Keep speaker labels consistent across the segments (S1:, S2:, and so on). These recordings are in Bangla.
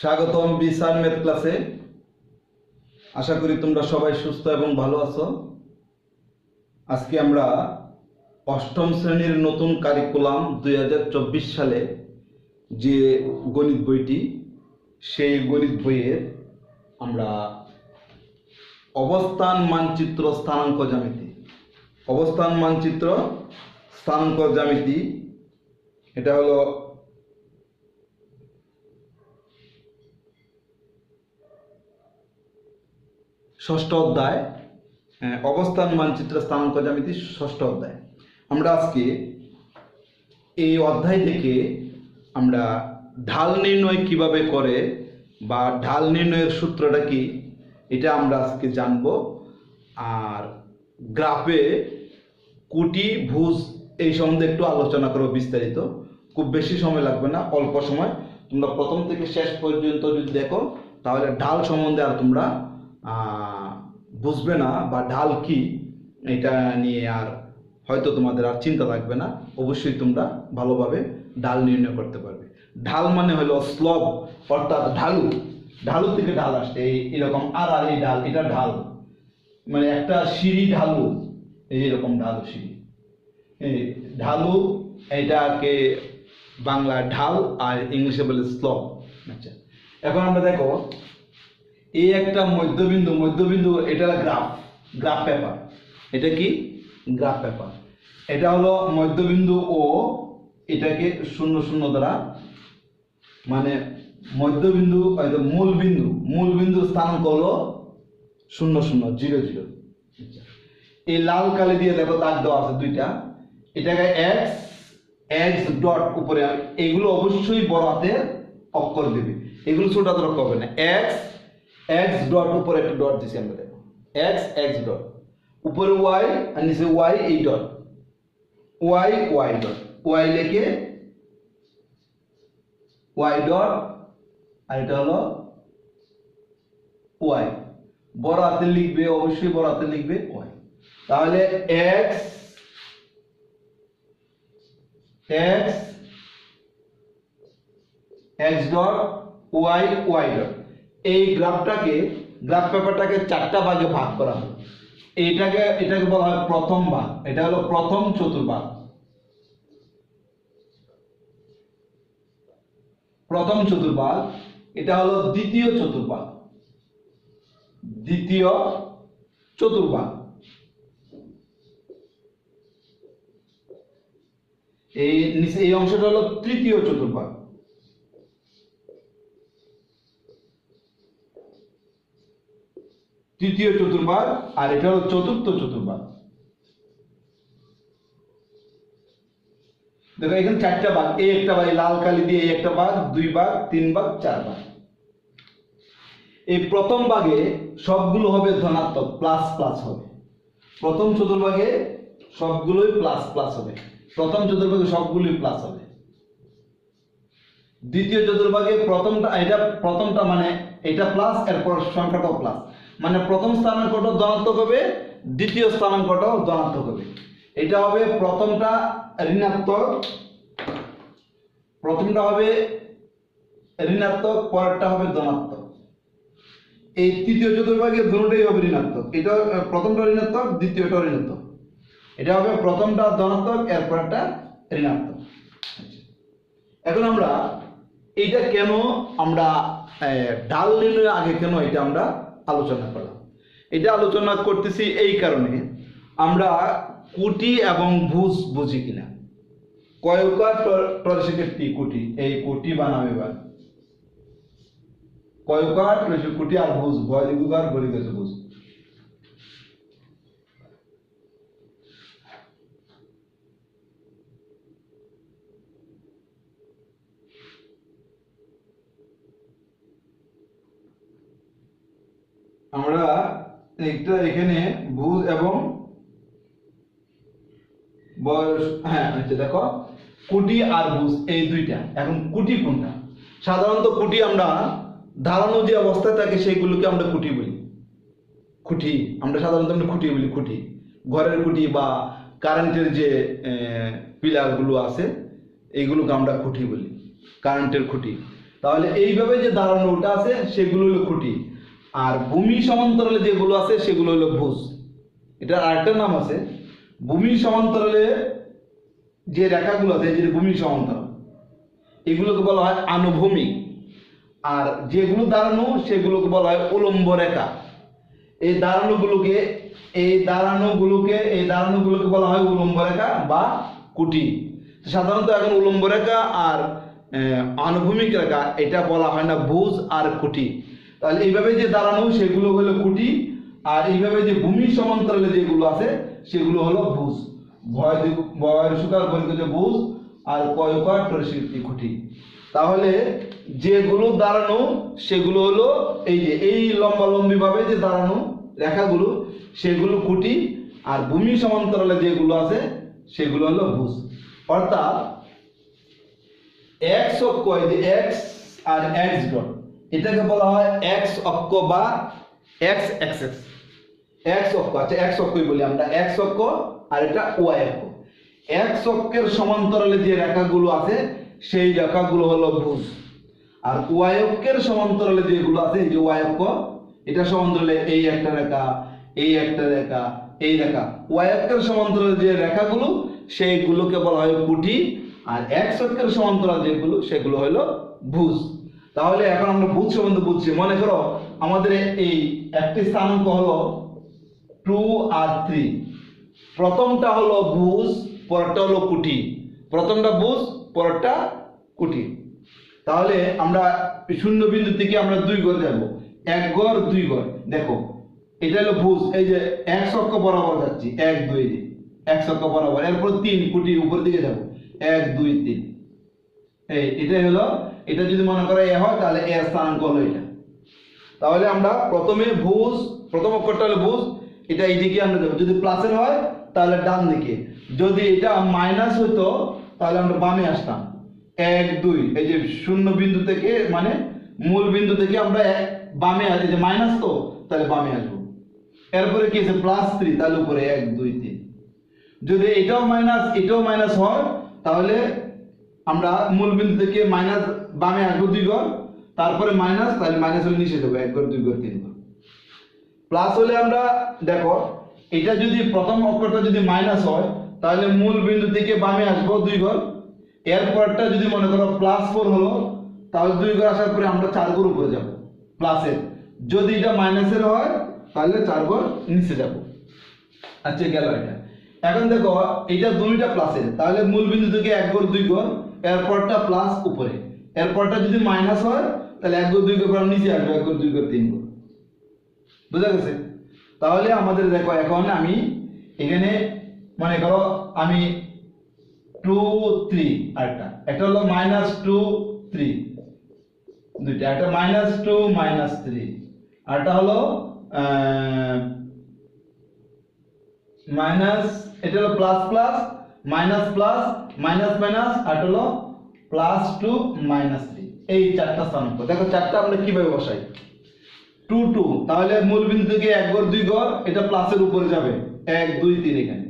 S1: স্বাগতম বিসার ম্যাথ ক্লাসে। আশা করি তোমরা সবাই সুস্থ এবং ভালো আছো। আজকে আমরা অষ্টম শ্রেণির নতুন কারিকুলাম দু হাজার চব্বিশ সালে যে গণিত বইটি, সেই গণিত বইয়ের আমরা অবস্থান মানচিত্র স্থানাঙ্ক জ্যামিতি। অবস্থান মানচিত্র স্থানাঙ্ক জ্যামিতি, এটা হলো ষষ্ঠ অধ্যায় অবস্থান মানচিত্র স্থানাঙ্ক জ্যামিতি ষষ্ঠ অধ্যায়। আমরা আজকে এই অধ্যায় থেকে আমরা ঢাল নির্ণয় কীভাবে করে বা ঢাল নির্ণয়ের সূত্রটা কি, এটা আমরা আজকে জানব। আর গ্রাফে কুটি, ভুজ এই সম্বন্ধে একটু আলোচনা করব বিস্তারিত। খুব বেশি সময় লাগবে না, অল্প সময়। তোমরা প্রথম থেকে শেষ পর্যন্ত যদি দেখো, তাহলে ঢাল সম্বন্ধে আর তোমরা বুঝবে না বা ঢাল কি, এটা নিয়ে আর হয়তো তোমাদের আর চিন্তা থাকবে না। অবশ্যই তোমরা ভালোভাবে ঢাল নির্ণয় করতে পারবে। ঢাল মানে হলো স্লব, অর্থাৎ ঢালু। ঢালু থেকে ঢাল আসছে, এই এরকম আর আর এই ঢাল, এটা ঢাল। মানে একটা সিঁড়ি ঢালু, এই এইরকম ঢালু সিঁড়ি। ঢালু, এটাকে বাংলা ঢাল আর ইংলিশে বলে স্লব। আচ্ছা এখন আমরা দেখো এই একটা মধ্যবিন্দু মধ্যবিন্দু, এটা গ্রাফ গ্রাফ পেপার এটা কি? গ্রাফ পেপার এটা হলো মধ্যবিন্দু ও এটাকে শূন্য শূন্য দ্বারা মানে মধ্যবিন্দু মূল বিন্দু মূল বিন্দু স্থানাঙ্ক হলো শূন্য শূন্য, জিরো জিরো। এই লাল কালি দিয়ে দেখো দাগ দেওয়া আছে দুইটা। এটাকে এক্স এক্স ডট উপরে এগুলো অবশ্যই বড় হাতে অক্ষর দেবে। এগুলো ছোট হাতের অক্ষর হবে না। এক্স এক্স ডট উপরে একটা ডট দিছি আমরা। দেখো এক্স এক্স ডট উপরে ওয়াই আর নিচে ওয়াই এই dot Y Y dot Y লিখে ওয়াই ডট আর এটা হলো ওয়াই বড় হাতে লিখবে, অবশ্যই বড় হাতে লিখবে ওয়াই তাহলে X X X dot Y Y dot এই গ্রাফটাকে, গ্রাফ পেপারটাকে চারটা ভাগে ভাগ করা হয়। এইটাকে, এটাকে বলা হয় প্রথম ভাগ। এটা হলো প্রথম চতুর্ভাগ। প্রথম চতুর্ভাগ, এটা হলো দ্বিতীয় চতুর্ভাগ। দ্বিতীয় চতুর্ভাগ। এই নিচে, এই অংশটা হলো তৃতীয় চতুর্ভাগ। তৃতীয় চতুর্ভাগ আর এটা হলো চতুর্থ চতুর্ভাগ। দেখো, এখানে চারটা ভাগ। এই একটা ভাগ লাল কালি দিয়ে এই একটা ভাগ, দুই ভাগ, তিন ভাগ, চার ভাগ। এই প্রথম ভাগে সবগুলো হবে ধনাত্মক প্লাস প্লাস হবে। প্রথম চতুর্ভাগে সবগুলোই প্লাস প্লাস হবে। প্রথম চতুর্ভাগে সবগুলোই প্লাস হবে। দ্বিতীয় চতুর্ভাগে প্রথমটা, এটা প্রথমটা মানে এটা প্লাস এরপর সংখ্যাটাও প্লাস মানে প্রথম স্থানাঙ্কটাও ধনাত্মক হবে, দ্বিতীয় স্থানাঙ্কটাও ধনাত্মক হবে। এটা হবে প্রথমটা ঋণাত্মক, প্রথমটা হবে ঋণাত্মক, পরেরটা হবে ধনাত্মক। এই তৃতীয় চতুর্ভাগে দুটোই হবে ঋণাত্মক। এটা প্রথমটা ঋণাত্মক দ্বিতীয়টা ঋণাত্মক। এটা হবে প্রথমটা ধনাত্মক, এরপরটা ঋণাত্মক। এখন আমরা এইটা কেন আমরা ডাল নির্ণয়ের আগে কেন এটা আমরা আলোচনা করলাম। এটা আলোচনা করতেছি এই কারণে, আমরা কুটি এবং ভুজ বুঝি কিনা। কয়কার টরিশিকের টি কুটি? এই কুটি বানাম এবার কয়কার কুটি আর ভুজ বয়দিগুকার বলি গেছে ভুজ। আমরা একটা এখানে ভুজ এবং হ্যাঁ আচ্ছা দেখো, কুটি আর ভুজ এই দুইটা। এখন কুটি কোনটা? সাধারণত কুটি আমরা দাঁড়ানো যে অবস্থায় থাকে সেইগুলোকে আমরা কুটি বলি। খুঁটি আমরা সাধারণত আমরা খুঁটি বলি খুঁটি ঘরের খুঁটি বা কারেন্টের যে পিলারগুলো আছে, এইগুলোকে আমরা খুঁটি বলি কারেন্টের খুঁটি তাহলে এইভাবে যে দাঁড়ানোটা আছে, সেগুলো হলো খুঁটি আর ভূমি সমান্তরালে যেগুলো আছে, সেগুলো হলো ভুজ। এটার আরেকটা নাম আছে। ভূমি সমান্তরালে যে রেখাগুলো আছে যে ভূমি সমান্তরাল, এগুলোকে বলা হয় আনুভূমিক আর যেগুলো দাঁড়ানো, সেগুলোকে বলা হয় উলম্ব রেখা। এই দাঁড়ানোগুলোকে এই দাঁড়ানোগুলোকে এই দাঁড়ানোগুলোকে বলা হয় উলম্ব রেখা বা কুটি। সাধারণত এখন উলম্ব রেখা আর আনুভূমিক রেখা, এটা বলা হয় না ভুজ আর কুটি। তাহলে এইভাবে যে দাঁড়ানো সেগুলো হলো কুটি আর এইভাবে যে ভূমি সমান্তরালে যেগুলো আছে সেগুলো হলো ভুজ। ভয় ভয়ের সুকার বর্গ যে ভুজ, আর কয়কার টরশিল্পী খুঁটি। তাহলে যেগুলো দাঁড়ানো সেগুলো হলো এই যে, এই লম্বা লম্বি ভাবে যে দাঁড়ানো রেখাগুলো, সেগুলো খুঁটি, আর ভূমি সমান্তরালে যেগুলো আছে সেগুলো হলো ভুজ। অর্থাৎ এক্স অক্ষ যে এক্স আর এক্স ডট। এটাকে বলা হয় এক্স অক্ষ বা এক্স এক্সেস এক্স অক্ষ আচ্ছা এক্স অক্ষই বলি আমরা। এক্স অক্ষ আর এটা ওয়াই অক্ষ। এক্স অক্ষের সমান্তরালে যে রেখাগুলো আছে, সেই রেখাগুলো হলো ভুজ। আর ওয়াই অক্ষের সমান্তরালে যেগুলো আছে, এই যে ওয়াই অক্ষ, এটা সমান্তরালে এই একটা রেখা, এই একটা রেখা, এই রেখা। ওয়াই অক্ষের সমান্তরালে যে রেখাগুলো, সেইগুলোকে বলা হয় কুটি। আর এক্স অক্ষের সমান্তরাল যেগুলো, সেগুলো হলো ভুজ। তাহলে এখন আমরা ভুজ সম্বন্ধে বুঝছি। মনে করো আমাদের এই একটি স্থানাঙ্ক হলো টু আর থ্রি প্রথমটা হলো ভুজ পরেরটা হলো কুটি। প্রথমটা ভুজ পরেরটা কুটি। তাহলে আমরা শূন্য বিন্দু থেকে আমরা দুই ঘর যাব এক ঘর, দুই ঘর। দেখো, এটা হলো ভুজ এই যে এক অক্ষ বরাবর যাচ্ছি, এক দুই এক অক্ষ বরাবর। এরপর তিন, কুটি উপর দিকে যাব। এক, দুই, তিন। এই, এটাই হলো, এটা যদি মনে করে এ হয়, তাহলে এর স্থানাঙ্ক হলো এটা। তাহলে আমরা প্রথমে ভুজ, প্রথম অক্ষরটা হলো ভুজ, এটা এইদিকে আমরা যাব যদি প্লাসের হয়, তাহলে ডান দিকে। যদি এটা মাইনাস হতো, তাহলে আমরা বামে আসতাম। এক, দুই, এই যে শূন্য বিন্দু থেকে মানে মূল বিন্দু থেকে আমরা বামে আসি যে মাইনাস তো, তাহলে বামে আসব। এরপরে কি আছে? প্লাস থ্রি তাহলে উপরে এক, দুই, তিন। যদি এটাও মাইনাস এটাও মাইনাস হয়, তাহলে আমরা মূল বিন্দু থেকে মাইনাস বামে আসব দুই ঘর, তারপরে মাইনাস তাহলে মাইনাস হলে নিচে দেবো, এক ঘর, দুই ঘর, তিন ঘর। প্লাস হলে আমরা, দেখো, এটা যদি প্রথম অক্ষরটা যদি মাইনাস হয়, তাহলে মূল বিন্দু থেকে বামে আসব দুই ঘর। এরপরটা যদি মনে করো প্লাস ফোর হলো, তাহলে দুই ঘর আসার পরে আমরা চার ঘর উপরে যাব প্লাসের যদি এটা মাইনাসের হয়, তাহলে চার ঘর নিচে যাব। আচ্ছা গেল এটা। এখন দেখো, এটা দুইটা প্লাসের তাহলে মূল বিন্দু থেকে এক ঘর, দুই ঘর এরপরটা প্লাস উপরে। এরপরটা যদি মাইনাস হয়, তাহলে এক ঘর দুই ঘর পর নিচে আসবে, এক দুই ঘর তিন ঘর বুঝা গেছে? তাহলে আমাদের দেখো, এখন আমি এখানে মনে করো আমি টু থ্রি আরেকটা একটা। হলো মাইনাস টু থ্রি দুইটা। একটা মাইনাস টু মাইনাস থ্রি আরটা হলো মাইনাস এটা হলো plus plus minus plus minus minus আর হলো প্লাস টু মাইনাস থ্রি এই চারটা স্থানাঙ্ক দেখো চারটা আমরা কীভাবে বসাই? টু টু তাহলে মূল বিন্দু থেকে এক ঘর, দুই ঘর, এটা প্লাসের উপরে যাবে। এক, দুই, তিন এখানে।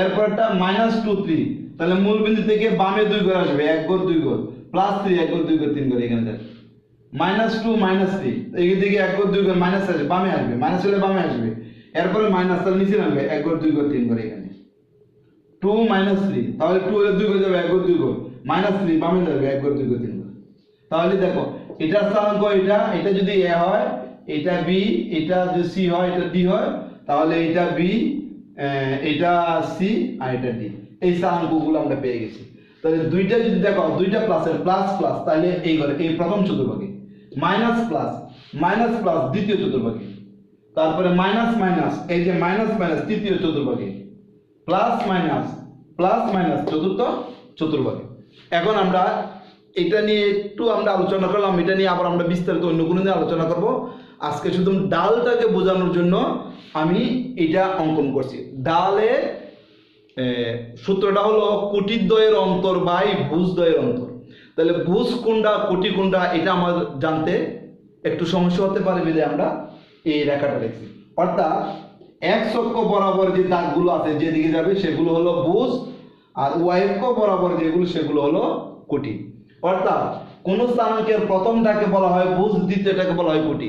S1: এরপরটা মাইনাস টু থ্রি তাহলে মূল বিন্দু থেকে বামে দুই ঘর আসবে। এক ঘর, দুই ঘর। প্লাস থ্রি এক ঘর, দুই ঘর, তিন ঘর এখানে যাবে। মাইনাস টু মাইনাস থ্রি এখান থেকে এক ঘর, দুই ঘর মাইনাস আসবে। বামে আসবে। মাইনাস হলে বামে আসবে। এরপরে মাইনাস তাহলে নিচে নামবে। এক ঘর, দুই ঘর, তিন ঘর এখানে। টু মাইনাস থ্রি তাহলে টু হলে দুই ঘর যাবে এক ঘর দুই ঘর মাইনাস থ্রি বামে যাবে, এক ঘর দুই তিন ঘর তাহলে দেখো, এটা স্থানাঙ্ক এটা এটা যদি এ হয়, এটা বি এটা যদি সি হয়, এটা ডি হয়, তাহলে এটা বি এটা সি আর এটা ডি এই স্থানাঙ্কগুলো আমরা পেয়ে গেছি। তাহলে দুইটা যদি দেখো, দুইটা প্লাসের প্লাস প্লাস তাহলে এই ঘরে, এই প্রথম চতুর্ভাগে। মাইনাস প্লাস মাইনাস প্লাস দ্বিতীয় চতুর্ভাগে। তারপরে মাইনাস মাইনাস এই যে মাইনাস মাইনাস তৃতীয় চতুর্ভাগে। প্লাস মাইনাস প্লাস মাইনাস চতুর্থ, চতুর্ভাগে। এখন আমরা এটা নিয়ে একটু আমরা আলোচনা করলাম, এটা নিয়ে আবার আমরা বিস্তারিত অন্য কোনো দিন আলোচনা করব। আজকে শুধু ডালটাকে বোঝানোর জন্য আমি এটা অঙ্কন করছি। ডালে সূত্রটা হলো কুটিদ্বয়ের অন্তর বাই ভুজদ্বয়ের অন্তর। তাহলে ভুজ কোনটা, কুটি কোনটা, এটা আমার জানতে একটু সমস্যা হতে পারে বলে আমরা এই রেখাটা দেখছি অর্থাৎ এক অক্ষ বরাবর যে দাগগুলো আছে যেদিকে যাবে সেগুলো হলো ভুজ আর ওয়াই অক্ষ বরাবর যেগুলো সেগুলো হলো কুটি। অর্থাৎ কোন স্থানাঙ্কের প্রথমটাকে বলা হয় বুঝ, দ্বিতীয়টাকে বলা হয় কোটি।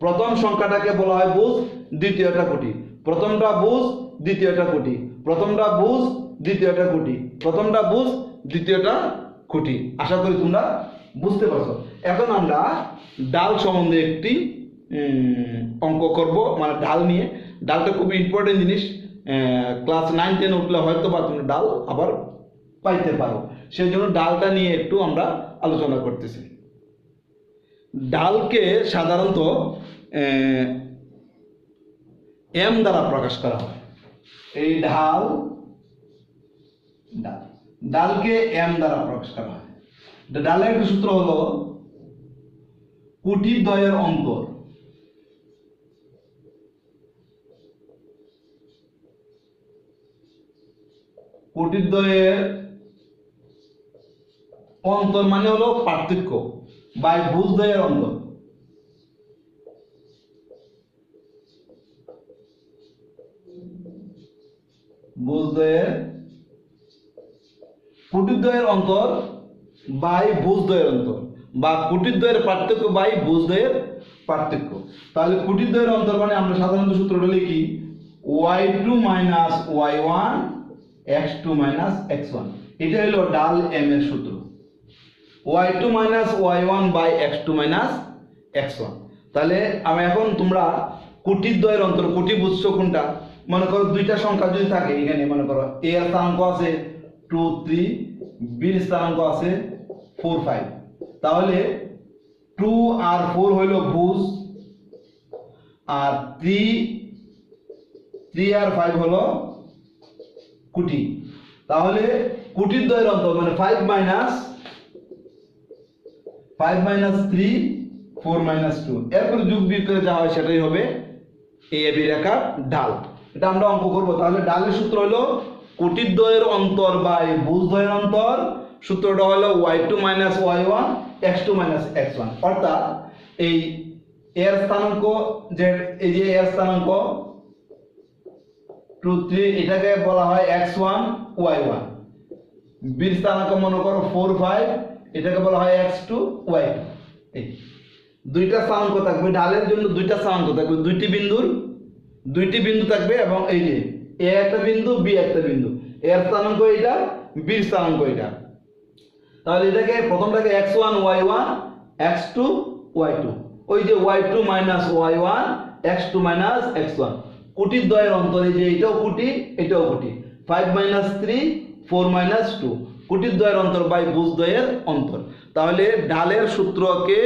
S1: প্রথম সংখ্যাটাকে বলা হয় বুঝ, দ্বিতীয়টা কোটি। প্রথমটা বুঝ, দ্বিতীয়টা কোটি। প্রথমটা বুঝ, দ্বিতীয়টা কোটি। প্রথমটা বুঝ, দ্বিতীয়টা কোটি। আশা করি তোমরা বুঝতে পারছ। এখন আমরা ডাল সম্বন্ধে একটি অঙ্ক করব মানে ডাল নিয়ে। ডালটা খুবই ইম্পর্টেন্ট জিনিস। ক্লাস নাইন টেন উঠলে হয়তো বা তুমি ডাল আবার পাইতে পারো। সেই জন্য ডালটা নিয়ে একটু আমরা আলোচনা করতেছি। ডালকে সাধারণত এম দ্বারা প্রকাশ করা হয়। এই ঢাল, ডাল, ডালকে এম দ্বারা প্রকাশ করা হয়। ডালের একটা সূত্র হলো, কুটির দ্বয়ের অন্তর। কুটির দ্বয়ের অন্তর মানে হলো পার্থক্য বা বুঝ দ্বয়ের অন্তর বুঝদ্বয়ের কুটিদ্বয়ের অন্তর বাই বুঝদ্বয়ের অন্তর বা কুটিদ্বয়ের পার্থক্য বাই বুঝদ্বয়ের পার্থক্য। তাহলে কুটিদ্বয়ের অন্তর মানে আমরা সাধারণত সূত্রটা লিখি Y two minus Y one X two minus X one এটা হলো ডাল এম এর সূত্র। Y two minus Y one by X two minus X one তাহলে আমি এখন তোমরা কুটির দ্বয়ের অন্তর কুটি বুঝছ কোনটা? মনে করো দুইটা সংখ্যা যদি থাকে, এখানে মনে করো এ এর স্থানাঙ্ক আছে টু থ্রি বির স্থানাঙ্ক আছে ফোর ফাইভ তাহলে টু আর ফোর হইল ভুজ আর থ্রি থ্রি আর ফাইভ হলো কুটি। তাহলে কুটির দ্বয়ের অন্তর মানে five minus five minus three four minus two এরপরে যুগ বিয়োগ করে যা হয় সেটাই হবে এ বি রেখার ঢাল। এটা আমরা অঙ্ক করব। তাহলে ডালের সূত্র হলো কোটির দ্বয়ের অন্তর বাই বুঝ দ্বয়ের অন্তর। সূত্রটা হলো Y two minus Y one X two minus X one অর্থাৎ এই এর স্থানাঙ্ক, যে, এই যে এর স্থানাঙ্ক টু থ্রি এটাকে বলা হয় এক্স ওয়ান ওয়াই ওয়ান বীর স্থানাঙ্ক মনে করো ফোর ফাইভ এটাকে বলা হয় এক্স টু ওয়াই টু দুইটা স্থানাঙ্ক থাকবে, ঢালের জন্য দুইটা স্থানাঙ্ক থাকবে, দুইটি বিন্দুর দুইটি বিন্দু থাকবে এবং এই যে এ একটা বিন্দু বি একটা বিন্দু। এর স্থানাঙ্ক এটা বির স্থানাঙ্ক এটা তাহলে এটাকে প্রথমটাকে X one Y one X two Y two ওই যে Y two minus Y one X two minus X one কুটির দ্বয়ের অন্তরে যে এটাও কুটি এটাও কুটি five minus three four minus two কুটির দ্বয়ের অন্তর বাই দ্বয়ের অন্তর। তাহলে ডালের সূত্রকে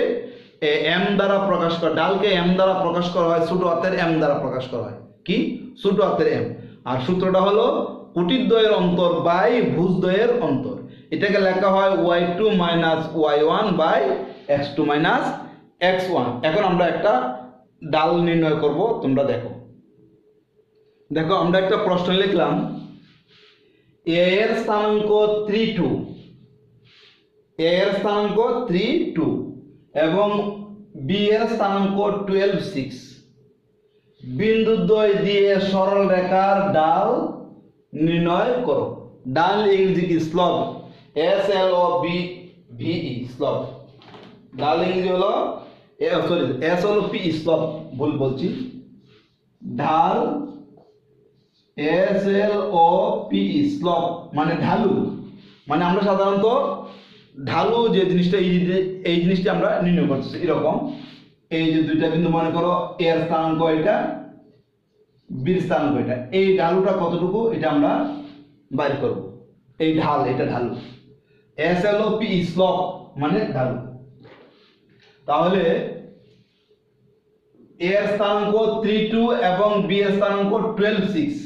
S1: এম দ্বারা প্রকাশ করা, ডালকে এম দ্বারা প্রকাশ করা হয়, ছোট হাতের এম দ্বারা প্রকাশ করা হয়। কি? ছোট হাতের এম আর সূত্রটা হলো কুটির দ্বয়ের অন্তর বাই ভুজ অন্তর। এটাকে লেখা হয় Y two minus Y one by X two minus X one এখন আমরা একটা ডাল নির্ণয় করব, তোমরা দেখো। দেখো, আমরা একটা প্রশ্ন লিখলাম। এ এর স্থানাঙ্ক থ্রি টু এ এর স্থানাঙ্ক থ্রি টু এবং বি এর স্থানাঙ্ক টুয়েলভ সিক্স বিন্দুদ্বয় দিয়ে সরল রেখার ডাল নির্ণয় করো। ডাল ইংরেজি কি? Slope. S L O B E slope. ডাল ইংরেজি হলো সরি এস হলো পি স্লব। ভুল বলছি। ঢাল এস এল ও পি স্লব মানে ঢালু। মানে আমরা সাধারণত ঢালু যে জিনিসটা, এই এই জিনিসটা আমরা নির্ণয় করতেছি, এরকম। এই যে দুইটা বিন্দু মনে করো এর স্থানাঙ্ক এটা বীর স্থানাঙ্ক এটা। এই ঢালুটা কতটুকু, এটা আমরা বাইর করব। এই ঢাল, এটা ঢালু। S L O P, slope মানে ঢালু। তাহলে এর স্থানাঙ্ক থ্রি টু এবং বি এর স্থানাঙ্ক টুয়েলভ সিক্স।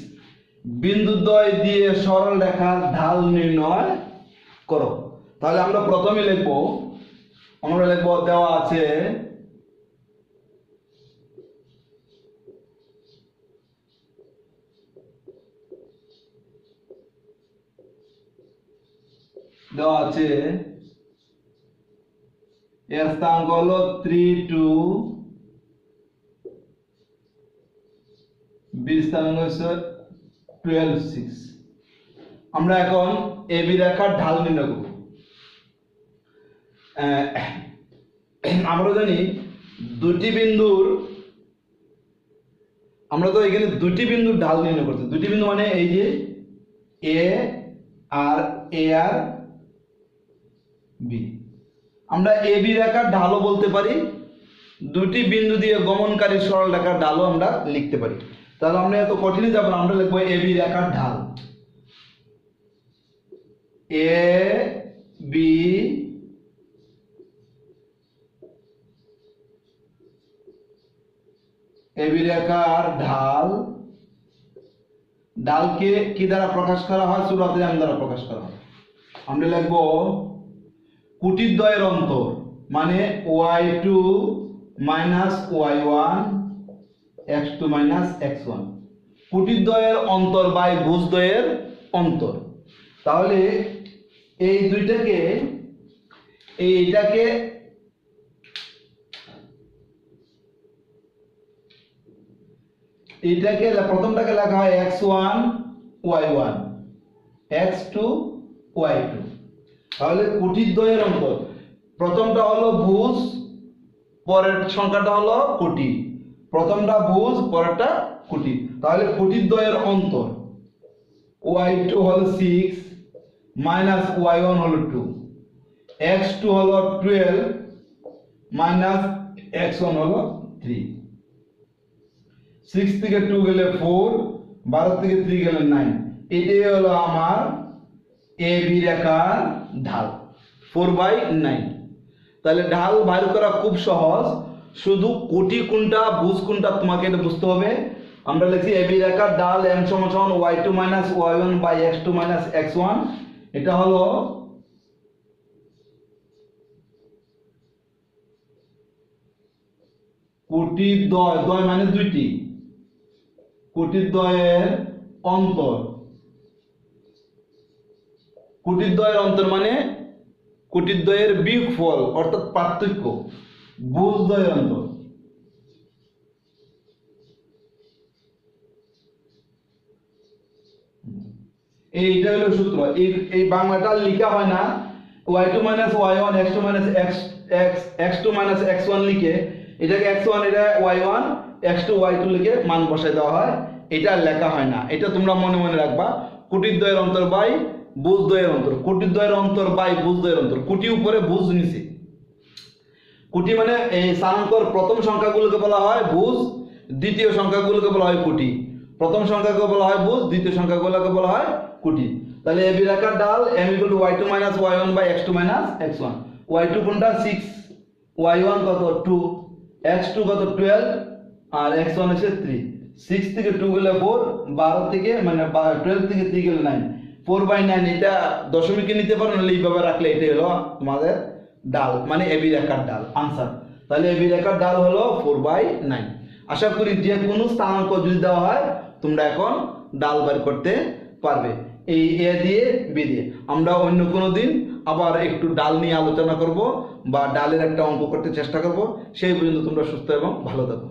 S1: বিন্দুদ্বয় দিয়ে সরল রেখার ঢাল নির্ণয় করো। তাহলে আমরা প্রথমে লিখব, আমরা লিখব দেওয়া আছে দেওয়া আছে এর স্থানাঙ্ক হলো থ্রি টু স্থানাঙ্ক হচ্ছে আমরা এখন এবি রেখার ঢাল নির্ণয় করব। আমরা জানি দুটি বিন্দুর, আমরা তো এখানে দুটি বিন্দুর ঢাল নির্ণয় করছি। দুটি বিন্দু মানে এই যে এ আর এ আর বি। আমরা এ বি রেখার ঢালও বলতে পারি, দুটি বিন্দু দিয়ে গমনকারী সরল রেখার ঢালও আমরা লিখতে পারি। তাহলে আমরা এত কঠিনে যাব আমরা লিখব এ বি রেখার ঢাল। এ বি এবি রেখার ঢাল। ঢালকে কি দ্বারা প্রকাশ করা হয়? সুরাতে আম দ্বারা প্রকাশ করা হয়। আমরা লিখব কুটিদ্বয়ের অন্তর মানে Y two minus Y one X two minus X one কুটিদ্বয়ের অন্তর বাই ভুজদ্বয়ের অন্তর। তাহলে এই দুইটাকে এইটাকে এটাকে প্রথমটাকে লেখা হয় X one Y one X two Y two তাহলে কুটির দ্বয়ের অন্তর। প্রথমটা হলো ভুজ, পরের সংখ্যাটা হলো কোটি প্রথমটা ভুজ পরেরটা কোটি তাহলে কোটির দ্বয়ের অন্তর। ওয়াই টু হলো সিক্স, মাইনাস ওয়াই ওয়ান হলো টু। এক্স টু হলো টুয়েলভ, মাইনাস এক্স ওয়ান হলো থ্রি। সিক্স থেকে টু গেলে ফোর, বারো থেকে থ্রি গেলে নাইন। এটাই হলো আমার এ বি রেখার ঢাল, ফোর বাই নাইন। তাহলে ঢাল বাইর করা খুব সহজ। শুধু কোটি কোনটা, বুঝ কোনটা তোমাকে এটা বুঝতে হবে। আমরা লিখছি এ বি রেখার ডাল এম সমান Y two minus Y one by X two minus X one এটা হলো কোটি দয় দয় মানে দুইটি। কোটিদ্বয়ের অন্তর। কোটিদ্বয়ের অন্তর মানে কোটিদ্বয়ের বিয়োগফল, অর্থাৎ পার্থক্য। বুঝদ্বয়ের অন্তর। এইটা হলো সূত্র। এই বাংলাটা লেখা হয় না। X two minus X X X two minus X one লিখে এটাকে এক্স ওয়ান এটা Y one X two Y two লিখে মান বসাই দেওয়া হয়। এটা লেখা হয় না। এটা তোমরা মনে মনে রাখবা। কুটির অন্তর বাই বুঝ দ্বয়ের অন্তর। কুটির অন্তর বাই বুঝ দ্বয়ের অন্তর। কুটি উপরে বুঝ নিচে কুটি মানে এই স্থানাঙ্কর প্রথম সংখ্যাগুলোকে বলা হয় বুঝ দ্বিতীয় সংখ্যাগুলোকে বলা হয় কুটি। প্রথম সংখ্যাকে বলা হয় বুঝ দ্বিতীয় সংখ্যাগুলোকে বলা হয় কুটি। তাহলে এবি রেখার ডাল M equal to Y two minus Y one by X two minus X one Y two কোনটা? সিক্স ওয়াই ওয়ান কত? টু এক্স টু কত? টুয়েলভ আর এক্স ওয়ান হচ্ছে থ্রি সিক্স থেকে টু গেলে ফোর বারো থেকে মানে টুয়েলভ থেকে থ্রি গেলে নাইন ফোর বাই নাইন এটা দশমিকে নিতে পারো, নাহলে এইভাবে রাখলে এটাই হলো তোমাদের ডাল মানে এবি রেখার ডাল আনসার তাহলে এবি রেখার ডাল হলো ফোর বাই নাইন আশা করি যে কোনো স্থানাঙ্ক যদি দেওয়া হয়, তোমরা এখন ডাল বের করতে পারবে। এই এ দিয়ে বি দিয়ে। আমরা অন্য কোনো দিন আবার একটু ডাল নিয়ে আলোচনা করব বা ডালের একটা অঙ্ক করতে চেষ্টা করব। সেই পর্যন্ত তোমরা সুস্থ এবং ভালো থাকো।